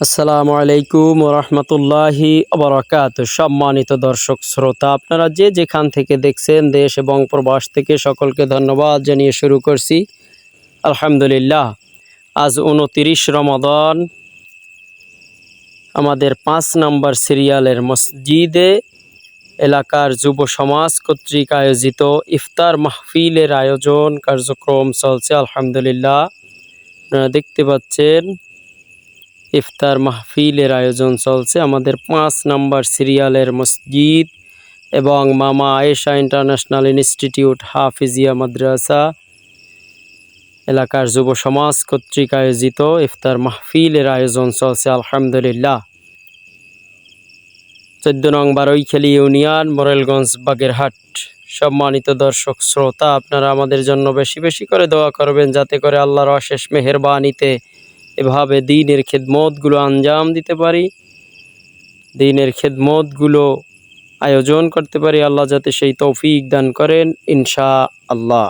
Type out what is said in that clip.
আসসালামু আলাইকুম রহমতুল্লাহি আবরাকাত সম্মানিত দর্শক শ্রোতা, আপনারা যে যেখান থেকে দেখছেন দেশ এবং প্রবাস থেকে সকলকে ধন্যবাদ জানিয়ে শুরু করছি। আলহামদুলিল্লাহ, আজ উনতিরিশ রমাদান, আমাদের পাঁচ নম্বর সিরিয়ালের মসজিদে এলাকার যুব সমাজ কর্তৃক আয়োজিত ইফতার মাহফিলের আয়োজন কার্যক্রম চলছে, আলহামদুলিল্লাহ। আপনারা দেখতে পাচ্ছেন ইফতার মাহফিলের আয়োজন চলছে। আমাদের পাঁচ নাম্বার সিরিয়ালের মসজিদ এবং মামা আয়েশা ইন্টারন্যাশনাল ইনস্টিটিউট হাফিজিয়া মাদ্রাসা এলাকার যুব সমাজ কর্তৃক আয়োজিত ইফতার মাহফিলের আয়োজন চলছে, আলহামদুলিল্লাহ। চোদ্দ নং বারৈখালী ইউনিয়ন, মোরেলগঞ্জ, বাগেরহাট। সম্মানিত দর্শক, শ্রোতা, আপনারা আমাদের জন্য বেশি বেশি করে দোয়া করবেন, যাতে করে আল্লাহর অশেষ মেহেরবানিতে এভাবে দিনের খেদমতগুলো আঞ্জাম দিতে পারি, দিনের খেদমতগুলো আয়োজন করতে পারি, আল্লাহ যাতে সেই তৌফিক দান করেন ইনশা আল্লাহ